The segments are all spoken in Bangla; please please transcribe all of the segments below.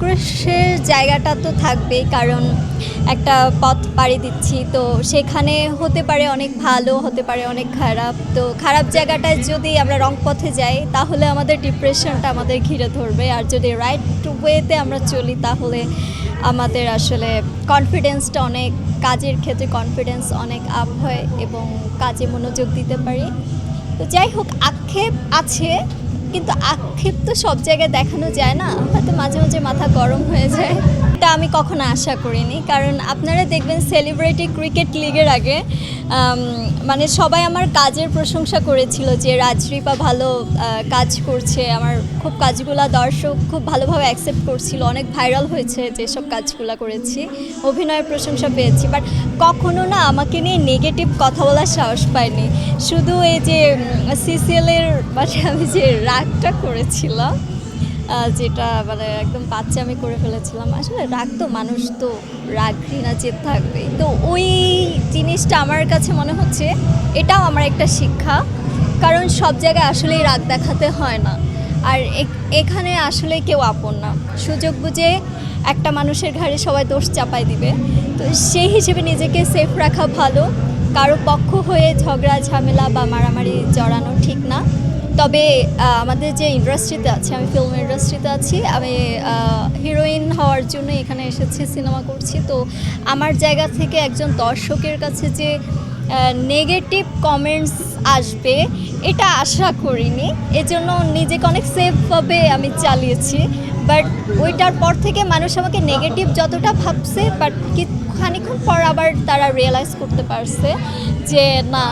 আক্রোশের জায়গাটা তো থাকবেই, কারণ একটা পথ পাড়ি দিচ্ছি। তো সেখানে হতে পারে অনেক ভালো, হতে পারে অনেক খারাপ। তো খারাপ জায়গাটায় যদি আমরা রং পথে যাই, তাহলে আমাদের ডিপ্রেশনটা আমাদের ঘিরে ধরবে। আর যদি রাইট টু ওয়েতে আমরা চলি, তাহলে আমাদের আসলে কনফিডেন্সটা অনেক, কাজের ক্ষেত্রে কনফিডেন্স অনেক আপ হয় এবং কাজে মনোযোগ দিতে পারি। তো যাই হোক, আক্ষেপ আছে কিন্তু আক্ষেপ তো সব জায়গায় দেখানো যায় না। হয়তো মাঝে মাঝে মাথা গরম হয়ে যায়। এটা আমি কখনো আশা করিনি। কারণ আপনারা দেখবেন সেলিব্রিটি ক্রিকেট লিগের আগে মানে সবাই আমার কাজের প্রশংসা করেছিল যে রাজরিপা ভালো কাজ করছে। আমার খুব কাজগুলা দর্শক খুব ভালোভাবে অ্যাকসেপ্ট করছিল। অনেক ভাইরাল হয়েছে যেসব কাজগুলো করেছি, অভিনয়ের প্রশংসা পেয়েছি। বাট কখনো না আমাকে নিয়ে নেগেটিভ কথা বলার সাহস পাইনি। শুধু এই যে সিসিএলের মানে আমি যে রাগটা করেছিলাম যেটা মানে একদম বাচ্চা আমি করে ফেলেছিলাম। আসলে রাগ তো মানুষ তো, রাগ ঘৃণা যে থাকবেই। তো ওই জিনিসটা আমার কাছে মনে হচ্ছে, এটাও আমার একটা শিক্ষা। কারণ সব জায়গায় আসলেই রাগ দেখাতে হয় না। আর এখানে আসলে কেউ আপন না। সুযোগ বুঝে একটা মানুষের ঘাড়ে সবাই দোষ চাপাই দিবে। তো সেই হিসেবে নিজেকে সেফ রাখা ভালো। কারও পক্ষ হয়ে ঝগড়া, ঝামেলা বা মারামারি জড়ানো ঠিক না। তবে আমাদের যে ইন্ডাস্ট্রিতে আছে, আমি ফিল্ম ইন্ডাস্ট্রিতে আছি, আমি হিরোইন হওয়ার জন্য এখানে এসেছি সিনেমা করছি। তো আমার জায়গা থেকে একজন দর্শকের কাছে যে নেগেটিভ কমেন্টস আসবে, এটা আশা করিনি। এজন্য নিজেকে অনেক সেফভাবে আমি চালিয়েছি। বাট ওইটার পর থেকে মানুষ আমাকে নেগেটিভ যতটা ভাবছে বাট কি খানিক্ষণ পর আবার তারা রিয়েলাইজ করতে পারছে যে, না,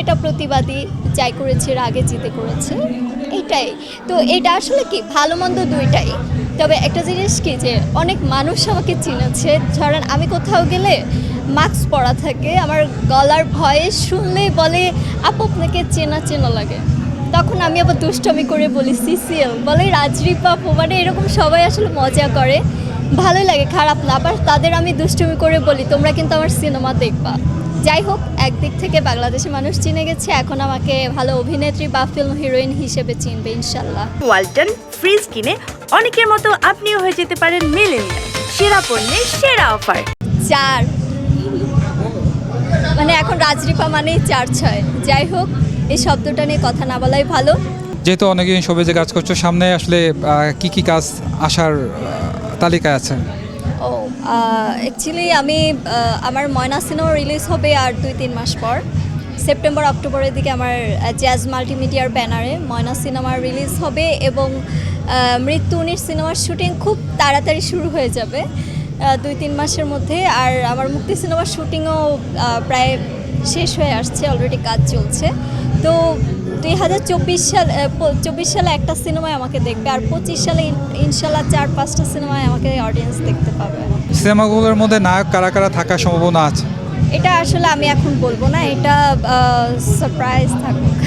এটা প্রতিবাদী, যাই করেছে আগে জিতে করেছে। এইটাই। তো এটা আসলে কি? ভালো মন্দ দুইটাই। তবে একটা জিনিস কি যে, অনেক মানুষ আমাকে চিনেছে। ধরেন, আমি কোথাও গেলে মাস্ক পরা থাকে। আমার গলার ভয়ে শুনলেই বলে, আপু, আপনাকে চেনা চেনা লাগে। তখন আমি আবার দুষ্টমি করে বলি সিসিএল বলে রাজরিপা মানে এরকম সবাই আসলে মজা করে ভালো লাগে খারাপ না। আবার তাদের আমি দুষ্টমি করে বলি তোমরা কিন্তু আমার সিনেমা দেখবা। যাই হোক একদিক থেকে বাংলাদেশে মানুষ চিনে গেছে এখন আমাকে ভালো অভিনেত্রী বা ফিল্ম হিরোইন হিসেবে চিনবে ইনশাল্লাহ। ওয়ালটন ফ্রিজ কিনে অনেকের মতো আপনিও হয়ে যেতে পারেন মিলেনিয়া সেরা পণ্যের সেরা অফার। চার। মানে এখন রাজরিপা মানেই চার ছয়। যাই হোক এই শব্দটা নিয়ে কথা না বলাই ভালো। যেহেতু অনেকদিন সবেজে কাজ করছ সামনে আসলে কি কি কাজ আসার তালিকায় আছে? ও অ্যাকচুয়ালি আমি আমার ময়না সিনেমা রিলিজ হবে আর দুই তিন মাস পর। সেপ্টেম্বর অক্টোবরের দিকে আমার জ্যাজ মাল্টিমিডিয়ার ব্যানারে ময়না সিনেমা রিলিজ হবে এবং আহ, মৃত্যু উনির সিনেমার শুটিং খুব তাড়াতাড়ি শুরু হয়ে যাবে দুই তিন মাসের মধ্যে। আর আমার মুক্তি সিনেমার শুটিংও প্রায় শেষ হয়ে আসছে অলরেডি কাজ চলছে। তো দুই হাজার চব্বিশ সাল চব্বিশ সালে একটা সিনেমায় আমাকে দেখবে আর পঁচিশ সালে ইনশাল্লাহ চার পাঁচটা সিনেমায় আমাকে অডিয়েন্স দেখতে পাবে। সিনেমাগুলোর মধ্যে নায়ক কারা কারা থাকার সম্ভাবনা আছে? এটা আসলে আমি এখন বলব না এটা সারপ্রাইজ থাকুক।